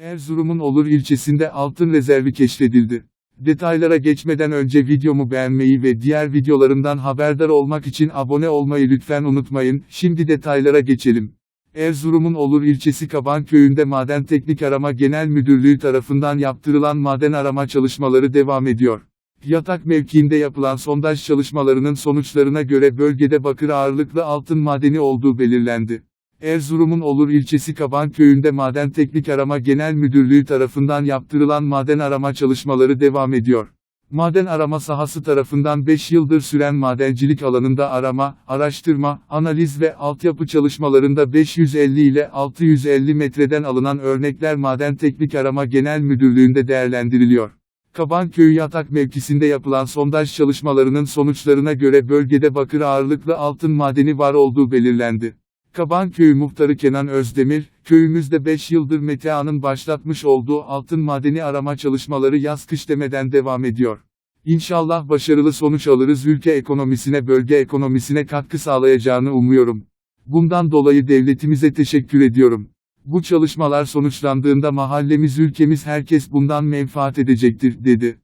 Erzurum'un Olur ilçesinde altın rezervi keşfedildi. Detaylara geçmeden önce videomu beğenmeyi ve diğer videolarımdan haberdar olmak için abone olmayı lütfen unutmayın. Şimdi detaylara geçelim. Erzurum'un Olur ilçesi Kaban köyünde Maden Teknik Arama Genel Müdürlüğü tarafından yaptırılan maden arama çalışmaları devam ediyor. Yatak mevkiinde yapılan sondaj çalışmalarının sonuçlarına göre bölgede bakır ağırlıklı altın madeni olduğu belirlendi. Erzurum'un Olur ilçesi Kaban köyünde Maden Teknik Arama Genel Müdürlüğü tarafından yaptırılan maden arama çalışmaları devam ediyor. Maden arama sahası tarafından 5 yıldır süren madencilik alanında arama, araştırma, analiz ve altyapı çalışmalarında 550 ile 650 metreden alınan örnekler Maden Teknik Arama Genel Müdürlüğü'nde değerlendiriliyor. Kaban Köyü yatak mevkisinde yapılan sondaj çalışmalarının sonuçlarına göre bölgede bakır ağırlıklı altın madeni var olduğu belirlendi. Kaban Köyü Muhtarı Kenan Özdemir, köyümüzde 5 yıldır Metea'nın başlatmış olduğu altın madeni arama çalışmaları yaz kış demeden devam ediyor. İnşallah başarılı sonuç alırız ülke ekonomisine bölge ekonomisine katkı sağlayacağını umuyorum. Bundan dolayı devletimize teşekkür ediyorum. Bu çalışmalar sonuçlandığında mahallemiz ülkemiz herkes bundan menfaat edecektir, dedi.